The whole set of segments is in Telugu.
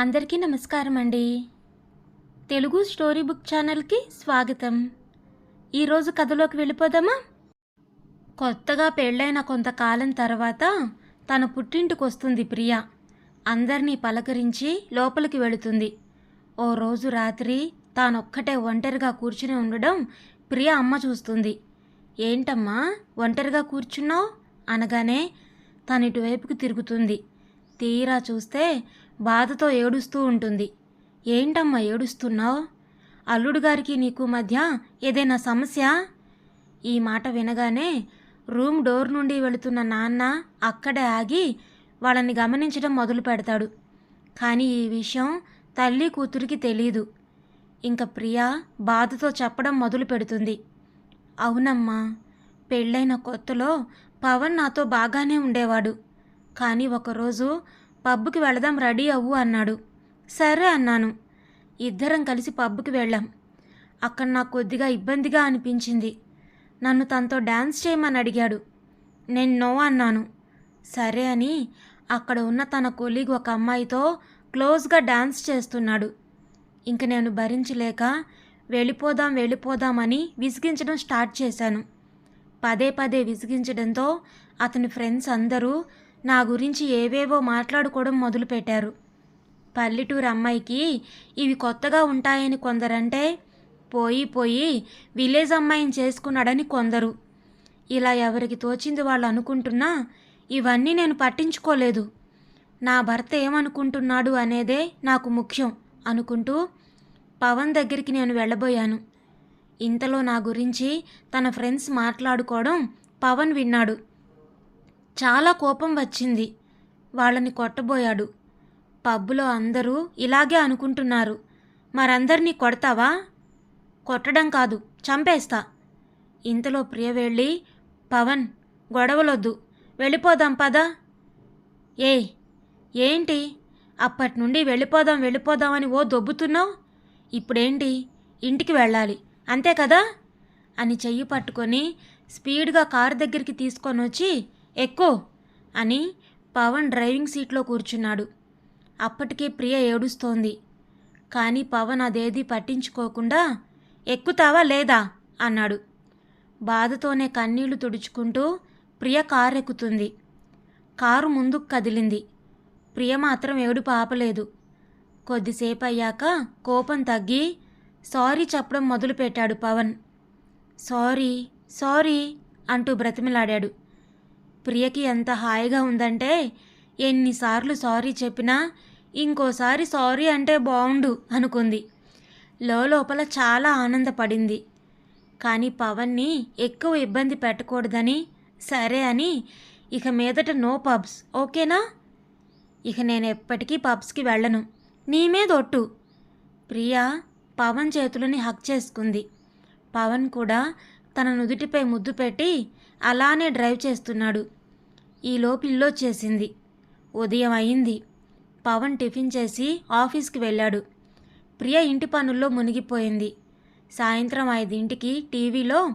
అందరికీ నమస్కారం అండి తెలుగు స్టోరీ బుక్ ఛానల్కి స్వాగతం. ఈరోజు కథలోకి వెళ్ళిపోదామా? కొత్తగా పెళ్ళైన కొంతకాలం తర్వాత తన పుట్టింటికి వస్తుంది ప్రియ. అందరినీ పలకరించి లోపలికి వెళుతుంది. ఓ రోజు రాత్రి తానొక్కటే ఒంటరిగా కూర్చుని ఉండడం ప్రియ అమ్మ చూస్తుంది. ఏంటమ్మా ఒంటరిగా కూర్చున్నావు? అనగానే తన ఇటువైపుకు తిరుగుతుంది. తీరా చూస్తే బాధతో ఏడుస్తూ ఉంటుంది. ఏంటమ్మా ఏడుస్తున్నావు? అల్లుడు గారికి నీకు మధ్య ఏదైనా సమస్య? ఈ మాట వినగానే రూమ్ డోర్ నుండి వెళుతున్న నాన్న అక్కడే ఆగి వాళ్ళని గమనించడం మొదలు పెడతాడు. కానీ ఈ విషయం తల్లి కూతురికి తెలీదు. ఇంకా ప్రియా బాధతో చెప్పడం మొదలు పెడుతుంది. అవునమ్మా పెళ్ళైన కొత్తలో పవన్ నాతో బాగానే ఉండేవాడు. కానీ ఒకరోజు పబ్కి వెళదాం రెడీ అవ్వు అన్నాడు. సరే అన్నాను. ఇద్దరం కలిసి పబ్కి వెళ్ళాం. అక్కడ నాకు కొద్దిగా ఇబ్బందిగా అనిపించింది. నన్ను తనతో డ్యాన్స్ చేయమని అడిగాడు. నేను నో అన్నాను. సరే అని అక్కడ ఉన్న తన కొలీగ్ ఒక అమ్మాయితో క్లోజ్గా డ్యాన్స్ చేస్తున్నాడు. ఇంక నేను భరించలేక వెళ్ళిపోదాం వెళ్ళిపోదామని విసిగించడం స్టార్ట్ చేశాను. పదే పదే విసిగించడంతో అతని ఫ్రెండ్స్ అందరూ నా గురించి ఏవేవో మాట్లాడుకోవడం మొదలుపెట్టారు. పల్లెటూరు అమ్మాయికి ఇవి కొత్తగా ఉంటాయని కొందరంటే పోయి పోయి విలేజ్ అమ్మాయిని చేసుకున్నాడని కొందరు. ఇలా ఎవరికి తోచింది వాళ్ళు అనుకుంటున్నా ఇవన్నీ నేను పట్టించుకోలేదు. నా భర్త ఏమనుకుంటున్నాడు అనేదే నాకు ముఖ్యం అనుకుంటూ పవన్ దగ్గరికి నేను వెళ్ళబోయాను. ఇంతలో నా గురించి తన ఫ్రెండ్స్ మాట్లాడుకోవడం పవన్ విన్నాడు. చాలా కోపం వచ్చింది. వాళ్ళని కొట్టబోయాడు. పబ్బులో అందరూ ఇలాగే అనుకుంటున్నారు. మరందరినీ కొడతావా? కొట్టడం కాదు చంపేస్తా. ఇంతలో ప్రియ వెళ్ళి పవన్ గొడవలొద్దు. వెళ్ళిపోదాం పదా. ఏయ్ ఏంటి? అప్పటి నుండి వెళ్ళిపోదాం వెళ్ళిపోదామని ఓ దొబ్బుతున్నావు? ఇప్పుడేంటి? ఇంటికి వెళ్ళాలి. అంతే కదా? అని చెయ్యి పట్టుకొని స్పీడ్గా కారు దగ్గరికి తీసుకొని వచ్చి ఎక్కు అని పవన్ డ్రైవింగ్ సీట్లో కూర్చున్నాడు. అప్పటికే ప్రియ ఏడుస్తోంది. కానీ పవన్ అదేది పట్టించుకోకుండా ఎక్కుతావా లేదా? అన్నాడు. బాధతోనే కన్నీళ్ళు తుడుచుకుంటూ ప్రియ కారు ఎక్కుతుంది కారు ముందుకు కదిలింది. ప్రియ మాత్రం ఏడుపు ఆపలేదు. కొద్దిసేపు అయ్యాక కోపం తగ్గి సారీ చెప్పడం మొదలుపెట్టాడు పవన్. సారీ సారీ అంటూ బ్రతిమిలాడాడు. ప్రియకి ఎంత హాయిగా ఉందంటే ఎన్నిసార్లు సారీ చెప్పినా ఇంకోసారి సారీ అంటే బాగుండు అనుకుంది. లోపల చాలా ఆనందపడింది. కానీ పవన్ని ఎక్కువ ఇబ్బంది పెట్టకూడదని సరే అని ఇక మీదట నో పబ్స్ ఓకేనా? ఇక నేను ఎప్పటికీ పబ్స్కి వెళ్ళను. నీ మీద ఒట్టు. ప్రియా పవన్ చేతులని హక్ చేసుకుంది. పవన్ కూడా తన నుదుటిపై ముద్దు పెట్టి అలానే డ్రైవ్ చేస్తున్నాడు. ఈలోపు ఇల్లు ఉదయం అయింది. పవన్ టిఫిన్ చేసి ఆఫీస్కి వెళ్ళాడు. ప్రియ ఇంటి పనుల్లో మునిగిపోయింది. సాయంత్రం ఐదింటికి టీవీలో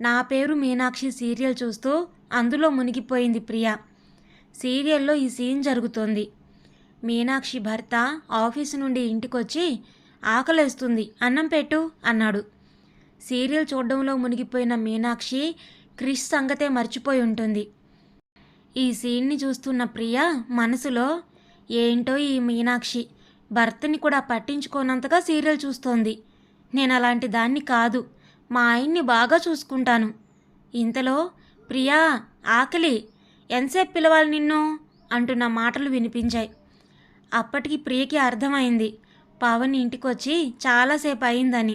నా పేరు మీనాక్షి సీరియల్ చూస్తూ అందులో మునిగిపోయింది ప్రియ. సీరియల్లో ఈ సీన్ జరుగుతోంది. మీనాక్షి భర్త ఆఫీసు నుండి ఇంటికొచ్చి ఆకలేస్తుంది. అన్నం పెట్టు అన్నాడు. సీరియల్ చూడడంలో మునిగిపోయిన మీనాక్షి క్రిష్ సంగతే మర్చిపోయి ఉంటుంది. ఈ సీన్ని చూస్తున్న ప్రియ మనసులో ఏంటో ఈ మీనాక్షి భర్తని కూడా పట్టించుకోనంతగా సీరియల్ చూస్తోంది. నేను అలాంటి దాన్ని కాదు. మా ఆయన్ని బాగా చూసుకుంటాను. ఇంతలో ప్రియా ఆకలి. ఎంతసేపు పిలవాలి నిన్ను? అంటున్న మాటలు వినిపించాయి. అప్పటికి ప్రియకి అర్థమైంది. పవన్ ఇంటికొచ్చి చాలాసేపు అయిందని.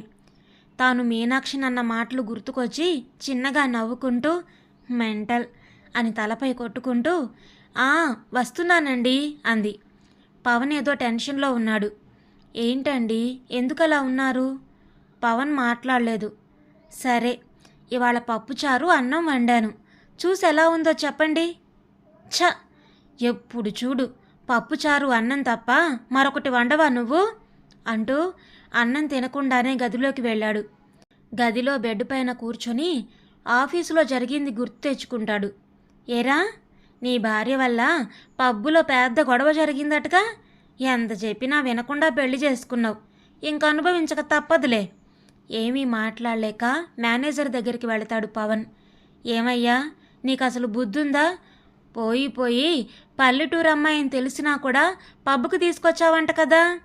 తాను మీనాక్షిని అన్న మాటలు గుర్తుకొచ్చి చిన్నగా నవ్వుకుంటూ మెంటల్ అని తలపై కొట్టుకుంటూ ఆ వస్తున్నానండి అంది. పవన్ ఏదో టెన్షన్లో ఉన్నాడు. ఏంటండి? ఎందుకలా ఉన్నారు? పవన్ మాట్లాడలేదు. సరే ఇవాళ పప్పుచారు అన్నం వండాను. చూసి ఎలా ఉందో చెప్పండి. ఛ! ఎప్పుడు చూడు పప్పుచారు అన్నం తప్ప మరొకటి వండవా నువ్వు? అంటూ అన్నం తినకుండానే గదిలోకి వెళ్ళాడు. గదిలో బెడ్ పైన కూర్చొని ఆఫీసులో జరిగింది గుర్తు తెచ్చుకుంటాడు. ఏరా నీ భార్య వల్ల పబ్బులో పెద్ద గొడవ జరిగిందటగా? ఎంత చెప్పినా వినకుండా పెళ్ళి చేసుకున్నావు. ఇంక అనుభవించక తప్పదులే. ఏమీ మాట్లాడలేక మేనేజర్ దగ్గరికి వెళతాడు పవన్. ఏమయ్యా నీకు అసలు బుద్ధుందా? పోయి పోయి పల్లెటూరు అమ్మాయిని తెలిసినా కూడా పబ్బుకు తీసుకొచ్చావంట కదా?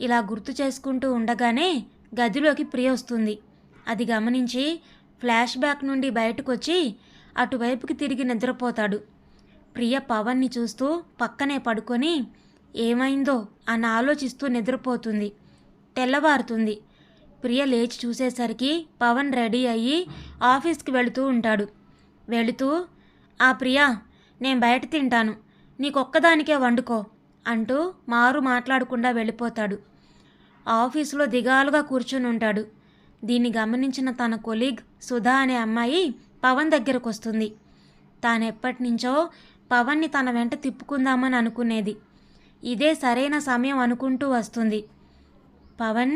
ఇలా గుర్తు చేసుకుంటూ ఉండగానే గదిలోకి ప్రియ వస్తుంది. అది గమనించి ఫ్లాష్ బ్యాక్ నుండి బయటకొచ్చి అటువైపుకి తిరిగి నిద్రపోతాడు. ప్రియ పవన్ని చూస్తూ పక్కనే పడుకొని ఏమైందో? అని ఆలోచిస్తూ నిద్రపోతుంది. తెల్లవారుతుంది. ప్రియ లేచి చూసేసరికి పవన్ రెడీ అయ్యి ఆఫీస్కి వెళుతూ ఉంటాడు. వెళుతూ? ఆ ప్రియా నేను బయట తింటాను. నీకొక్కదానికే వండుకో అంటూ మారు మాట్లాడకుండా వెళ్ళిపోతాడు. ఆఫీసులో దిగాలుగా కూర్చుని ఉంటాడు. దీన్ని గమనించిన తన కొలీగ్ సుధా అనే అమ్మాయి పవన్ దగ్గరకు వస్తుంది తానెప్పటి నుంచో పవన్ని తన వెంట తిప్పుకుందామని అనుకునేది. ఇదే సరైన సమయం అనుకుంటూ వస్తుంది. పవన్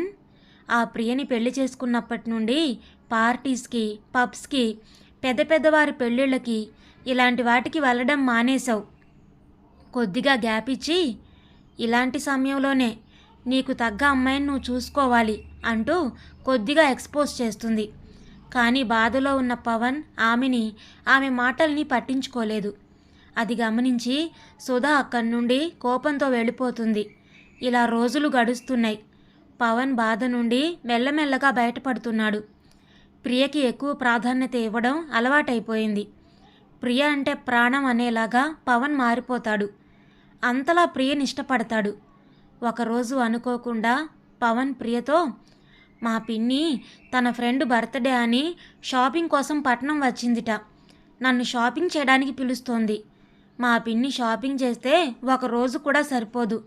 ఆ ప్రియని పెళ్ళి చేసుకున్నప్పటి నుండి పార్టీస్కి పబ్స్కి పెద్ద పెద్దవారి పెళ్ళిళ్ళకి ఇలాంటి వాటికి వెళ్ళడం మానేశావు. కొద్దిగా గ్యాప్ ఇచ్చి ఇలాంటి సమయంలోనే నీకు తగ్గ అమ్మాయిని నువ్వు చూసుకోవాలి అంటూ కొద్దిగా ఎక్స్పోజ్ చేస్తుంది. కానీ బాధలో ఉన్న పవన్ ఆమెని ఆమె మాటల్ని పట్టించుకోలేదు. అది గమనించి సుధా అక్కడి నుండి కోపంతో వెళ్ళిపోతుంది. ఇలా రోజులు గడుస్తున్నాయి. పవన్ బాధ నుండి మెల్లమెల్లగా బయటపడుతున్నాడు. ప్రియకి ఎక్కువ ప్రాధాన్యత ఇవ్వడం అలవాటైపోయింది. ప్రియ అంటే ప్రాణం అనేలాగా పవన్ మారిపోతాడు. అంతలా ప్రియని ఇష్టపడతాడు ఒకరోజు అనుకోకుండా పవన్ ప్రియతో మా పిన్ని తన ఫ్రెండ్ బర్త్డే అని షాపింగ్ కోసం పట్నం వచ్చిందిట. నన్ను షాపింగ్ చేయడానికి పిలుస్తోంది. మా పిన్ని షాపింగ్ చేస్తే ఒక రోజు కూడా సరిపోదు.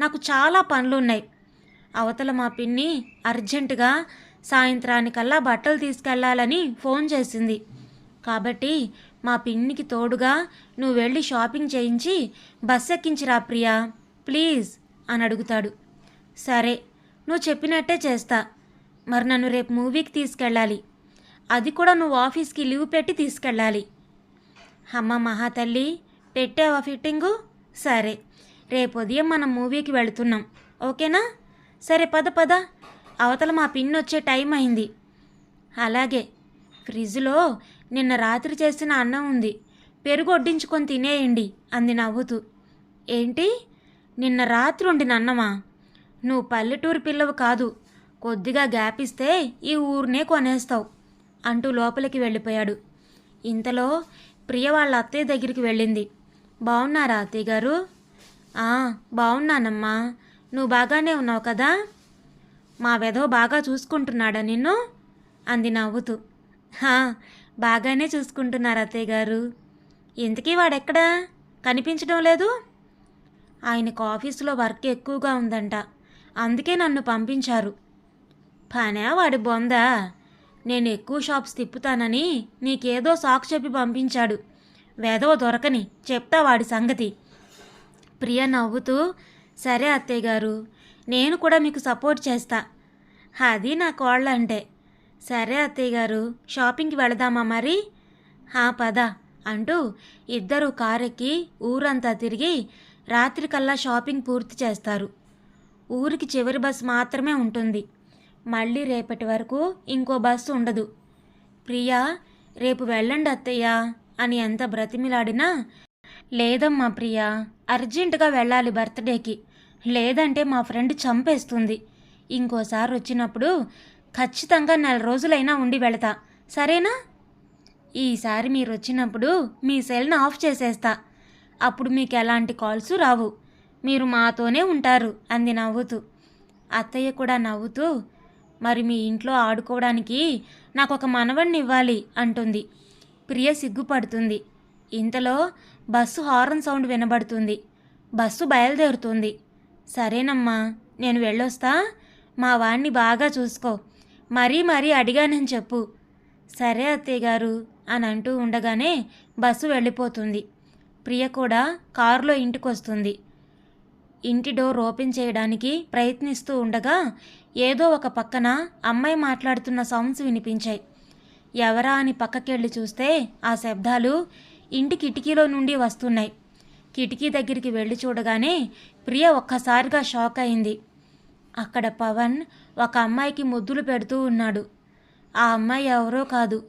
నాకు చాలా పనులున్నాయి. అవతల మా పిన్ని అర్జెంటుగా సాయంత్రానికల్లా బట్టలు తీసుకెళ్ళాలని ఫోన్ చేసింది. కాబట్టి మా పిన్నికి తోడుగా నువ్వు వెళ్ళి షాపింగ్ చేయించి బస్ ఎక్కించిరా ప్రియా ప్లీజ్ అని అడుగుతాడు. సరే నువ్వు చెప్పినట్టే చేస్తా. మరి నన్ను రేపు మూవీకి తీసుకెళ్ళాలి. అది కూడా నువ్వు ఆఫీస్కి లీవ్ పెట్టి తీసుకెళ్ళాలి. అమ్మ మహాతల్లి పెట్టావా ఫిట్టింగు? సరే రేపు ఉదయం మనం మూవీకి వెళుతున్నాం. ఓకేనా? సరే పద పద. అవతల మా పిన్ వచ్చే టైం అయింది. అలాగే ఫ్రిడ్జ్లో నిన్న రాత్రి చేసిన అన్నం ఉంది. పెరుగు వడ్డించుకొని తినేయండి అంది నవ్వుతూ. ఏంటి? నిన్న రాత్రి ఉండిన అన్నమా? నువ్వు పల్లెటూరు పిల్లవు కాదు. కొద్దిగా గ్యాప్ ఇస్తే ఈ ఊరినే కొనేస్తావు అంటూ లోపలికి వెళ్ళిపోయాడు. ఇంతలో ప్రియ వాళ్ళ అత్తయ్య దగ్గరికి వెళ్ళింది. బాగున్నారా అత్తయ్య గారు? బాగున్నానమ్మా నువ్వు బాగానే ఉన్నావు కదా? మా వెధవ బాగా చూసుకుంటున్నాడా నిన్ను? అంది నవ్వుతూ. బాగానే చూసుకుంటున్నారు అత్తయ్య గారు. ఇంతకీ వాడెక్కడా? కనిపించడం లేదు? ఆయనకు ఆఫీసులో వర్క్ ఎక్కువగా ఉందంట. అందుకే నన్ను పంపించారు. పానే వాడి బొందా. నేను ఎక్కువ షాప్స్ తిప్పుతానని నీకేదో సాకు చెప్పి పంపించాడు. వేదవ దొరకని చెప్తా వాడి సంగతి. ప్రియ నవ్వుతూ సరే అత్తయ్య గారు నేను కూడా మీకు సపోర్ట్ చేస్తా. అది నా కోళ్ళ అంటే సరే అత్తయ్య గారు షాపింగ్కి వెళదామా మరి? హా పద అంటూ ఇద్దరు కారెక్కి ఊరంతా తిరిగి రాత్రికల్లా షాపింగ్ పూర్తి చేస్తారు. ఊరికి చివరి బస్సు మాత్రమే ఉంటుంది. మళ్ళీ రేపటి వరకు ఇంకో బస్సు ఉండదు. ప్రియా రేపు వెళ్ళండి అత్తయ్య అని ఎంత బ్రతిమిలాడినా లేదమ్మా ప్రియా అర్జెంటుగా వెళ్ళాలి బర్త్డేకి. లేదంటే మా ఫ్రెండ్ చంపేస్తుంది. ఇంకోసారి వచ్చినప్పుడు ఖచ్చితంగా నెల రోజులైనా ఉండి వెళతా. సరేనా? ఈసారి మీరు వచ్చినప్పుడు మీ సెల్ని ఆఫ్ చేసేస్తా. అప్పుడు మీకు ఎలాంటి కాల్స్ రావు. మీరు మాతోనే ఉంటారు అంది నవ్వుతూ. అత్తయ్య కూడా నవ్వుతూ మరి మీ ఇంట్లో ఆడుకోవడానికి నాకు ఒక మనవణ్ణి ఇవ్వాలి అంటుంది. ప్రియ సిగ్గుపడుతుంది. ఇంతలో బస్సు హారన్ సౌండ్ వినబడుతుంది. బస్సు బయలుదేరుతుంది. సరేనమ్మా నేను వెళ్ళొస్తా. మా వాణ్ణి బాగా చూసుకో. మరీ మరీ అడిగానని చెప్పు. సరే అత్తయ్య గారు అని అంటూ ఉండగానే బస్సు వెళ్ళిపోతుంది. ప్రియ కూడా కారులో ఇంటికొస్తుంది. ఇంటి డోర్ ఓపెన్ చేయడానికి ప్రయత్నిస్తూ ఉండగా ఏదో ఒక పక్కన అమ్మాయి మాట్లాడుతున్న సౌండ్స్ వినిపించాయి. ఎవరా అని పక్కకెళ్ళి చూస్తే ఆ శబ్దాలు ఇంటి కిటికీలో నుండి వస్తున్నాయి. కిటికీ దగ్గరికి వెళ్ళి చూడగానే ప్రియ ఒక్కసారిగా షాక్ అయింది. అక్కడ పవన్ ఒక అమ్మాయికి ముద్దులు పెడుతూ ఉన్నాడు. ఆ అమ్మాయి ఎవరో కాదు.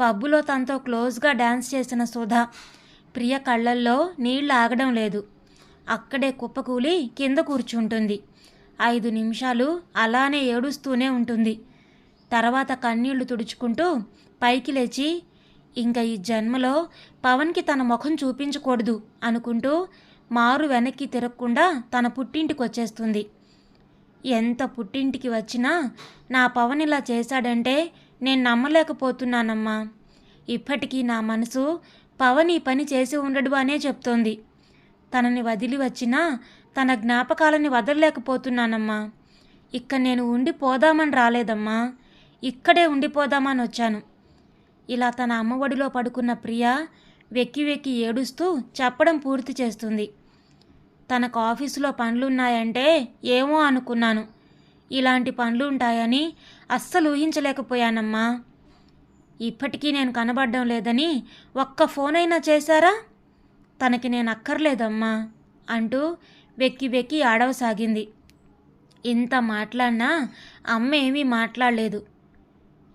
పబ్బులో తనతో క్లోజ్గా డ్యాన్స్ చేసిన సుధా. ప్రియ కళ్ళల్లో నీళ్ళు ఆగడం లేదు. అక్కడే కుప్పకూలి కింద కూర్చుంటుంది. ఐదు నిమిషాలు అలానే ఏడుస్తూనే ఉంటుంది. తర్వాత కన్నీళ్ళు తుడుచుకుంటూ పైకి లేచి ఇంకా ఈ జన్మలో పవన్కి తన ముఖం చూపించకూడదు అనుకుంటూ మారు వెనక్కి తిరగకుండా తన పుట్టింటికి వచ్చేస్తుంది ఎంత పుట్టింటికి వచ్చినా నా పవన్ ఇలా చేశాడంటే నేను నమ్మలేకపోతున్నానమ్మా. ఇప్పటికీ నా మనసు పవన్ ఈ పని చేసి ఉండడు అనే చెప్తోంది. తనని వదిలి వచ్చినా తన జ్ఞాపకాలని వదలలేకపోతున్నానమ్మా. ఇక్కడ నేను ఉండిపోదామని రాలేదమ్మా. ఇక్కడే ఉండిపోదామని వచ్చాను. ఇలా తన అమ్మఒడిలో పడుకున్న ప్రియ వెక్కి వెక్కి ఏడుస్తూ చెప్పడం పూర్తి చేస్తుంది. తనకు ఆఫీసులో పనులున్నాయంటే ఏమో అనుకున్నాను. ఇలాంటి పనులు ఉంటాయని అస్సలు ఊహించలేకపోయానమ్మా. ఇప్పటికీ నేను కనబడడం లేదని ఒక్క ఫోన్ అయినా చేశారా? తనకి నేను అక్కర్లేదమ్మా అంటూ వెక్కి వెక్కి ఆడవసాగింది. ఇంత మాట్లాడినా అమ్మ ఏమీ మాట్లాడలేదు.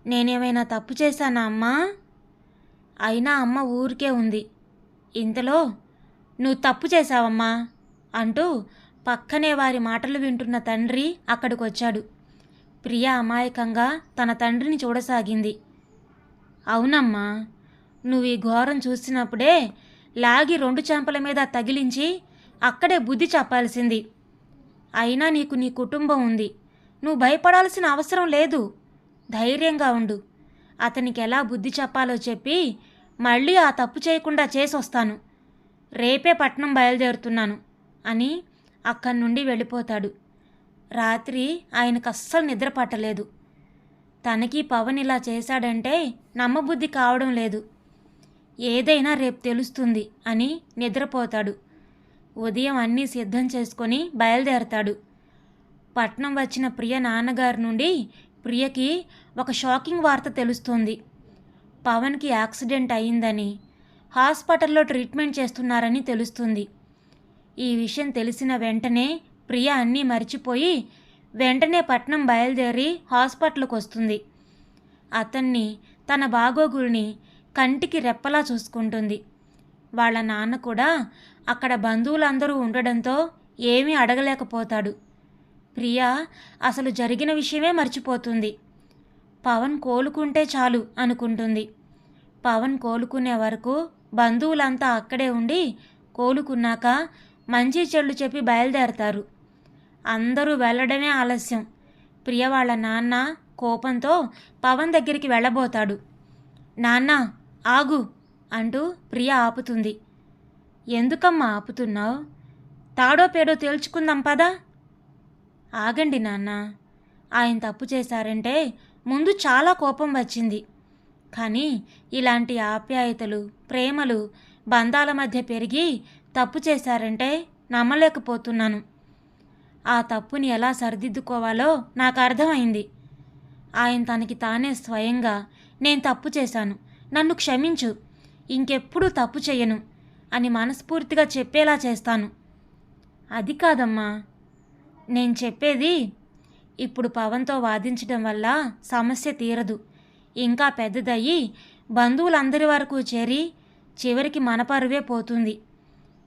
నేనేమైనా తప్పు చేశానా అమ్మా? అయినా అమ్మ ఊరికే ఉంది. ఇంతలో నువ్వు తప్పు చేశావమ్మా అంటూ పక్కనే వారి మాటలు వింటున్న తండ్రి అక్కడికి వచ్చాడు ప్రియ అమాయకంగా తన తండ్రిని చూడసాగింది. అవునమ్మా నువ్వు ఈ ఘోరం చూసినప్పుడే లాగి రెండు చెంపల మీద తగిలించి అక్కడే బుద్ధి చెప్పాల్సింది. అయినా నీకు నీ కుటుంబం ఉంది. నువ్వు భయపడాల్సిన అవసరం లేదు. ధైర్యంగా ఉండు. అతనికి ఎలా బుద్ధి చెప్పాలో చెప్పి మళ్ళీ ఆ తప్పు చేయకుండా చేసొస్తాను. రేపే పట్నం బయలుదేరుతున్నాను అని అక్కడి నుండి వెళ్ళిపోతాడు. రాత్రి ఆయనకు అస్సలు నిద్ర పట్టలేదు. తనకి పవన్ ఇలా చేశాడంటే నమ్మబుద్ధి కావడం లేదు. ఏదైనా రేపు తెలుస్తుంది అని నిద్రపోతాడు. ఉదయం అన్నీ సిద్ధం చేసుకొని బయలుదేరతాడు. పట్నం వచ్చిన ప్రియ నాన్నగారి నుండి ప్రియకి ఒక షాకింగ్ వార్త తెలుస్తుంది. పవన్కి యాక్సిడెంట్ అయిందని హాస్పిటల్లో ట్రీట్మెంట్ చేస్తున్నారని తెలుస్తుంది. ఈ విషయం తెలిసిన వెంటనే ప్రియ అన్నీ మర్చిపోయి వెంటనే పట్నం బయలుదేరి హాస్పిటల్కి వస్తుంది. అతన్ని తన బాగోగుల్ని కంటికి రెప్పలా చూసుకుంటుంది. వాళ్ళ నాన్న కూడా అక్కడ బంధువులందరూ ఉండడంతో ఏమీ అడగలేకపోతాడు. ప్రియా అసలు జరిగిన విషయమే మర్చిపోతుంది. పవన్ కోలుకుంటే చాలు అనుకుంటుంది. పవన్ కోలుకునే వరకు బంధువులంతా అక్కడే ఉండి కోలుకున్నాక మంచి చెళ్ళు చెప్పి బయలుదేరతారు. అందరూ వెళ్ళడమే ఆలస్యం. ప్రియ వాళ్ళ నాన్న కోపంతో పవన్ దగ్గరికి వెళ్ళబోతాడు. నాన్న ఆగు అంటూ ప్రియ ఆపుతుంది. ఎందుకమ్మా ఆపుతున్నావు? తాడో పేడో తేల్చుకుందాం పదా. ఆగండి నాన్న. ఆయన తప్పు చేశారంటే ముందు చాలా కోపం వచ్చింది. కానీ ఇలాంటి ఆప్యాయతలు ప్రేమలు బంధాల మధ్య పెరిగి తప్పు చేశారంటే నమ్మలేకపోతున్నాను. ఆ తప్పుని ఎలా సరిదిద్దుకోవాలో నాకు అర్థమైంది. ఆయన తనకి తానే స్వయంగా నేను తప్పు చేశాను. నన్ను క్షమించు. ఇంకెప్పుడు తప్పు చేయను అని మనస్ఫూర్తిగా చెప్పేలా చేస్తాను. అది కాదమ్మా. నేను చెప్పేది ఇప్పుడు పవన్తో వాదించడం వల్ల సమస్య తీరదు. ఇంకా పెద్దదయ్యి బంధువులందరి వరకు చేరి చివరికి మన పరువే పోతుంది.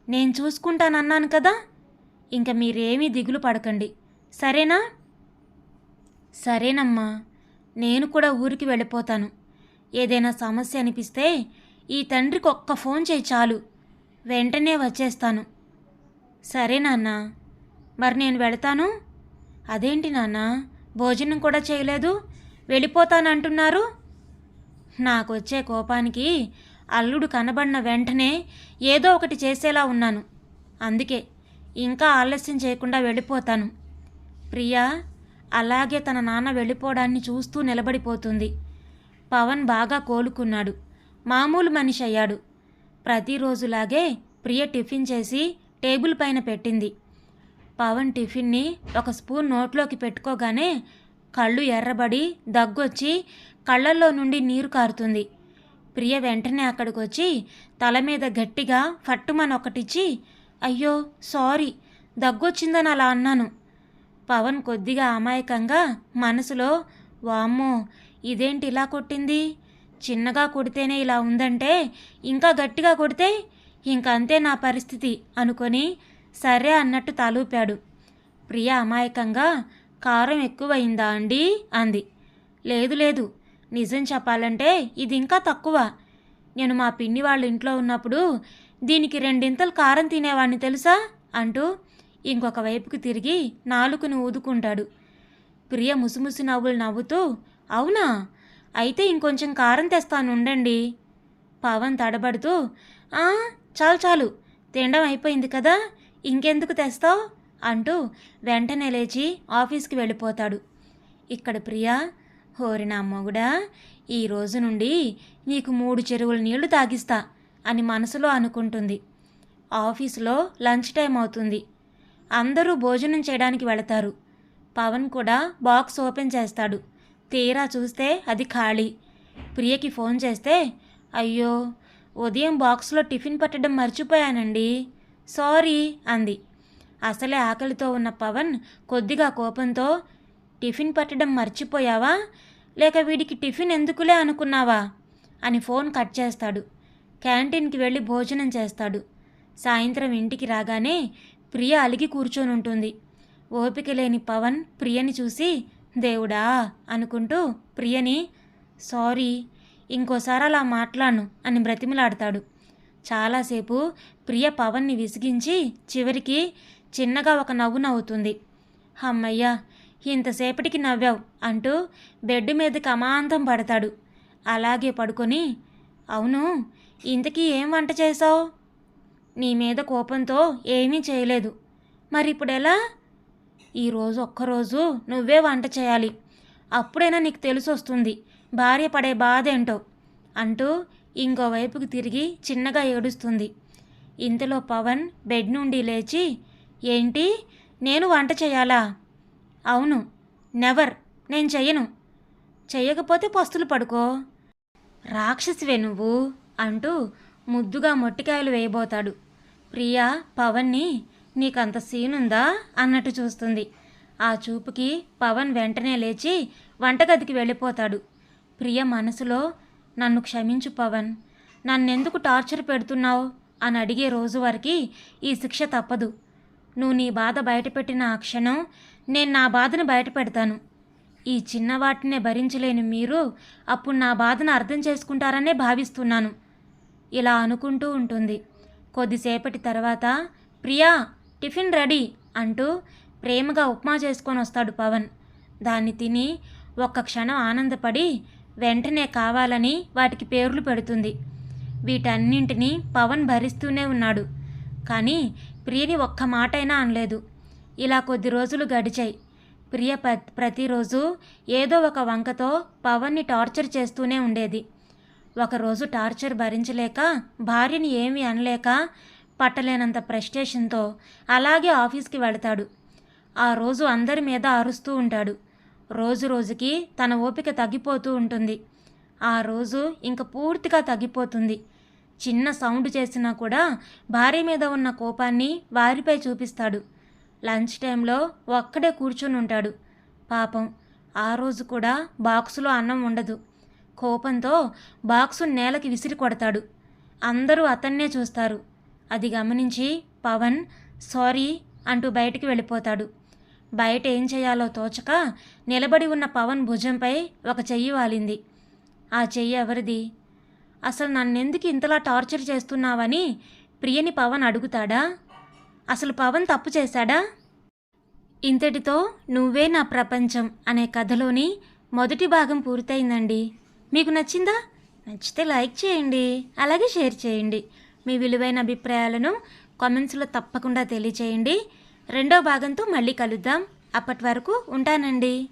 నేను చూసుకుంటానన్నాను కదా? ఇంకా మీరేమీ దిగులు పడకండి. సరేనా? సరేనమ్మా. నేను కూడా ఊరికి వెళ్ళిపోతాను. ఏదైనా సమస్య అనిపిస్తే ఈ తండ్రికి ఒక్క ఫోన్ చేయి చాలు. వెంటనే వచ్చేస్తాను. సరే నాన్న. మరి నేను వెళతాను? అదేంటి నాన్న? భోజనం కూడా చేయలేదు. వెళ్ళిపోతానంటున్నారు. వచ్చే కోపానికి అల్లుడు కనబడిన వెంటనే ఏదో ఒకటి చేసేలా ఉన్నాను. అందుకే ఇంకా ఆలస్యం చేయకుండా వెళ్ళిపోతాను. ప్రియా అలాగే తన నాన్న వెళ్ళిపోవడాన్ని చూస్తూ నిలబడిపోతుంది. పవన్ బాగా కోలుకున్నాడు. మామూలు మనిషి అయ్యాడు ప్రతిరోజులాగే ప్రియ టిఫిన్ చేసి టేబుల్ పైన పెట్టింది. పవన్ టిఫిన్ని ఒక స్పూన్ నోట్లోకి పెట్టుకోగానే కళ్ళు ఎర్రబడి దగ్గొచ్చి కళ్ళల్లో నుండి నీరు కారుతుంది. ప్రియ వెంటనే అక్కడికి వచ్చి తల మీద గట్టిగా ఫట్టుమని ఒకటిచ్చి అయ్యో సారీ దగ్గొచ్చిందని అలా అన్నాను. పవన్ కొద్దిగా అమాయకంగా మనసులో వామ్మో ఇదేంటి ఇలా కొట్టింది? చిన్నగా కొడితేనే ఇలా ఉందంటే ఇంకా గట్టిగా కొడితే ఇంక అంతే నా పరిస్థితి అనుకొని సరే అన్నట్టు తలూపాడు. ప్రియ అమాయకంగా కారం ఎక్కువయిందా అండి? అంది. లేదు లేదు. నిజం చెప్పాలంటే ఇది ఇంకా తక్కువ. నేను మా పిన్ని వాళ్ళ ఇంట్లో ఉన్నప్పుడు దీనికి రెండింతలు కారం తినేవాడిని తెలుసా? అంటూ ఇంకొక వైపుకు తిరిగి నాలుకను ఊదుకుంటాడు. ప్రియ ముసుముసి నవ్వులు నవ్వుతూ అవునా? అయితే ఇంకొంచెం కారం తెస్తాను ఉండండి. పవన్ తడబడుతూ చాలు చాలు. తినడం అయిపోయింది కదా? ఇంకెందుకు తెస్తావు? అంటూ వెంటనే లేచి ఆఫీస్కి వెళ్ళిపోతాడు. ఇక్కడ ప్రియా హోరి నా మొగుడా ఈ రోజు నుండి నీకు మూడు చెరువుల నీళ్ళు తాగిస్తా అని మనసులో అనుకుంటుంది. ఆఫీసులో లంచ్ టైం అవుతుంది. అందరూ భోజనం చేయడానికి వెళతారు. పవన్ కూడా బాక్స్ ఓపెన్ చేస్తాడు. తీరా చూస్తే అది ఖాళీ. ప్రియకి ఫోన్ చేస్తే అయ్యో ఉదయం బాక్స్లో టిఫిన్ పట్టడం మర్చిపోయానండి. సారీ అంది. అసలే ఆకలితో ఉన్న పవన్ కొద్దిగా కోపంతో టిఫిన్ పట్టడం మర్చిపోయావా? లేక వీడికి టిఫిన్ ఎందుకులే అనుకున్నావా? అని ఫోన్ కట్ చేస్తాడు. క్యాంటీన్కి వెళ్ళి భోజనం చేస్తాడు. సాయంత్రం ఇంటికి రాగానే ప్రియ అలిగి కూర్చొని ఉంటుంది ఓపిక లేని పవన్ ప్రియని చూసి దేవుడా అనుకుంటూ ప్రియని సారీ ఇంకోసారి అలా మాట్లాడను అని బ్రతిమలాడతాడు. చాలాసేపు ప్రియ పవన్ని విసిగించి చివరికి చిన్నగా ఒక నవ్వు నవ్వుతుంది. అమ్మయ్యా ఇంతసేపటికి నవ్వావు అంటూ బెడ్ మీదకి అమాంతం పడతాడు. అలాగే పడుకొని అవును ఇంతకీ ఏం వంట చేసావు నీ మీద కోపంతో ఏమీ చేయలేదు. మరి ఇప్పుడు ఎలా ఈరోజు ఒక్కరోజు నువ్వే వంట చేయాలి. అప్పుడైనా నీకు తెలిసి వస్తుంది. భార్య పడే బాధ ఏంటో? అంటూ ఇంకోవైపుకి తిరిగి చిన్నగా ఏడుస్తుంది. ఇంతలో పవన్ బెడ్ నుండి లేచి ఏంటి? నేను వంట చేయాలా? అవును. నెవర్. నేను చెయ్యను. చెయ్యకపోతే పస్తులు పడుకో. రాక్షసివే నువ్వు. అంటూ ముద్దుగా మొట్టికాయలు వేయబోతాడు. ప్రియా పవన్ని నీకంత సీనుందా? అన్నట్టు చూస్తుంది. ఆ చూపుకి పవన్ వెంటనే లేచి వంటగదికి వెళ్ళిపోతాడు. ప్రియ మనసులో నన్ను క్షమించు పవన్. నన్నెందుకు టార్చర్ పెడుతున్నావు? అని అడిగే రోజు వరకు ఈ శిక్ష తప్పదు. నువ్వు నీ బాధ బయటపెట్టిన ఆ క్షణం నేను నా బాధను బయటపెడతాను. ఈ చిన్న వాటినే భరించలేని మీరు అప్పుడు నా బాధను అర్థం చేసుకుంటారనే భావిస్తున్నాను. ఇలా అనుకుంటూ ఉంటుంది. కొద్దిసేపటి తర్వాత ప్రియా టిఫిన్ రెడీ అంటూ ప్రేమగా ఉప్మా చేసుకొని వస్తాడు పవన్. దాన్ని తిని ఒక్క క్షణం ఆనందపడి వెంటనే కావాలని వాటికి పేర్లు పెడుతుంది. వీటన్నింటినీ పవన్ భరిస్తూనే ఉన్నాడు. కానీ ప్రియని ఒక్క మాటైనా అనలేదు. ఇలా కొద్ది రోజులు గడిచాయి. ప్రియ ప- ప్రతిరోజు ఏదో ఒక వంకతో పవన్ని టార్చర్ చేస్తూనే ఉండేది. ఒకరోజు టార్చర్ భరించలేక భార్యని ఏమీ అనలేక పట్టలేనంత ప్రెస్టేషన్తో అలాగే ఆఫీస్కి వెళతాడు. ఆ రోజు అందరి మీద అరుస్తూ ఉంటాడు. రోజు రోజుకి తన ఓపిక తగ్గిపోతూ ఉంటుంది. ఆ రోజు ఇంక పూర్తిగా తగ్గిపోతుంది. చిన్న సౌండ్ చేసినా కూడా భార్య మీద ఉన్న కోపాన్ని వారిపై చూపిస్తాడు. లంచ్ టైంలో ఒక్కడే కూర్చుని ఉంటాడు. పాపం ఆ రోజు కూడా బాక్సులో అన్నం ఉండదు. కోపంతో బాక్సు నేలకి విసిరి కొడతాడు. అందరూ అతన్నే చూస్తారు. అది గమనించి పవన్ సారీ అంటూ బయటికి వెళ్ళిపోతాడు. బయట ఏం చేయాలో తోచక నిలబడి ఉన్న పవన్ భుజంపై ఒక చెయ్యి వాలింది. ఆ చెయ్యి ఎవరిది? అసలు నన్నెందుకు ఇంతలా టార్చర్ చేస్తున్నావని ప్రియని పవన్ అడుగుతాడా? అసలు పవన్ తప్పు చేశాడా? ఇంతటితో నువ్వే నా ప్రపంచం అనే కథలోని మొదటి భాగం పూర్తయిందండి. మీకు నచ్చిందా? నచ్చితే లైక్ చేయండి అలాగే షేర్ చేయండి. మీ విలువైన అభిప్రాయాలను కామెంట్స్లో తప్పకుండా తెలియచేయండి. రెండో భాగంతో మళ్ళీ కలుద్దాం. అప్పటి వరకు ఉంటానండి.